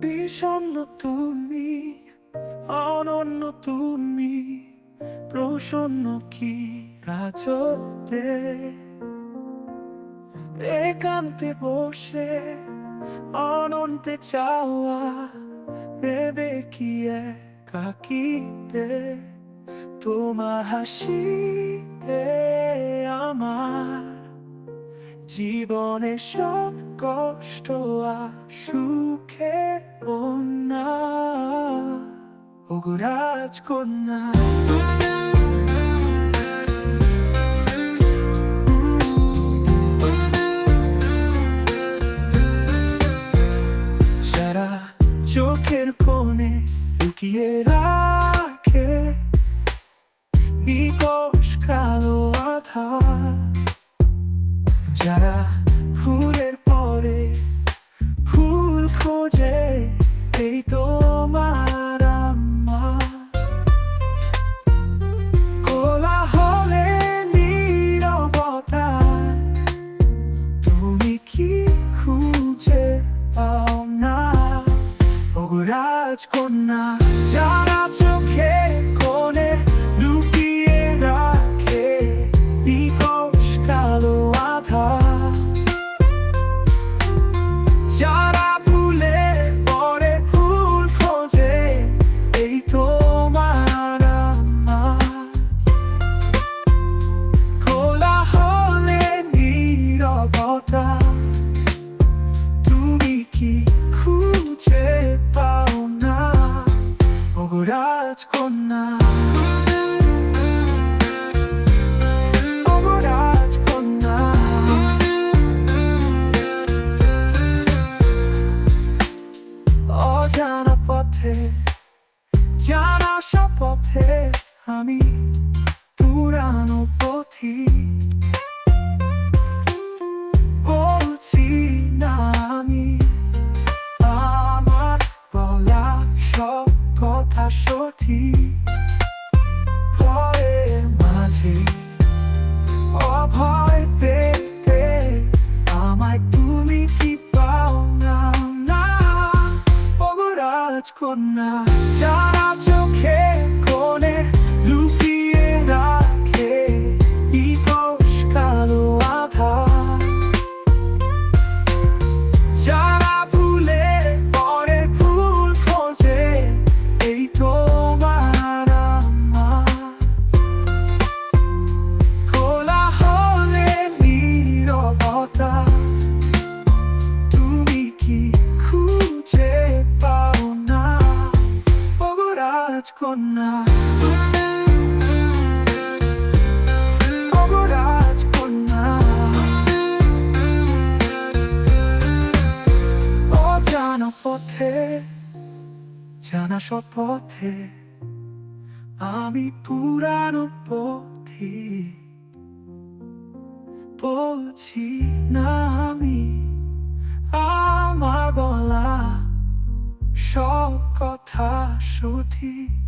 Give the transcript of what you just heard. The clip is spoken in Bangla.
বিষণ্ণ তুমি, অনন্য তুমি, প্রসন্ন কি রাজতে একান্তে বসে, অনন্তে চাওয়া ভেবে কি একাকিতে তোমার হাসিতে আমার জীবনে সব কষ্ট আর সুখে 가지고 나. 음. 자라 좋게를 보내 여기에 락해. 이거 ওগরাজ কন্যা অজানা পথে, জানা সব পথে আমি পুরানো পথি। বলছি না আমি, আমার বলা সব কথা সঠিক। คนนะจะรักเธ জানা সব পথে আমি পুরানো পথি। বলছি না আমি আমার বলা সব কথা সঠিক।